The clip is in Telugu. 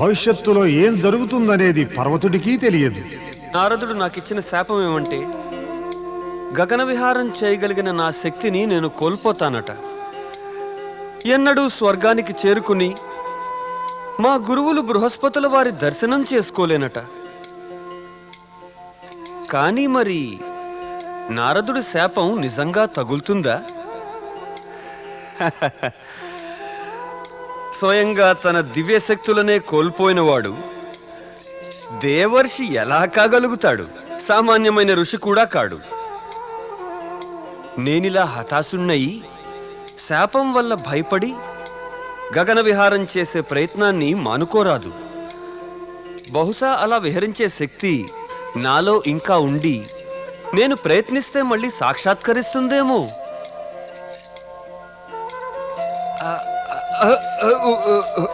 భవిష్యత్తులో ఏం జరుగుతుందనేది పర్వతుడికి తెలియదు. నారదుడు నాకిచ్చిన శాపం ఏమంటే గగన విహారం చేయగలిగిన నా శక్తిని నేను కోల్పోతానట. ఎన్నడూ స్వర్గానికి చేరుకుని మా గురువులు బృహస్పతుల వారి దర్శనం చేసుకోలేనట. కానీ మరి నారదుడి శాపం నిజంగా తగులుతుందా? స్వయంగా తన దివ్యశక్తులనే కోల్పోయినవాడు దేవర్షి ఎలా కాగలుగుతాడు? సామాన్యమైన ఋషి కూడా కాడు. నేనిలా హతాశున్నయి శాపం వల్ల భయపడి గగన విహారం చేసే ప్రయత్నాన్ని మానుకోరాదు. బహుశా అలా విహరించే శక్తి నాలో ఇంకా ఉండి నేను ప్రయత్నిస్తే మళ్ళీ సాక్షాత్కరిస్తుందేమో. 呃呃呃呃呃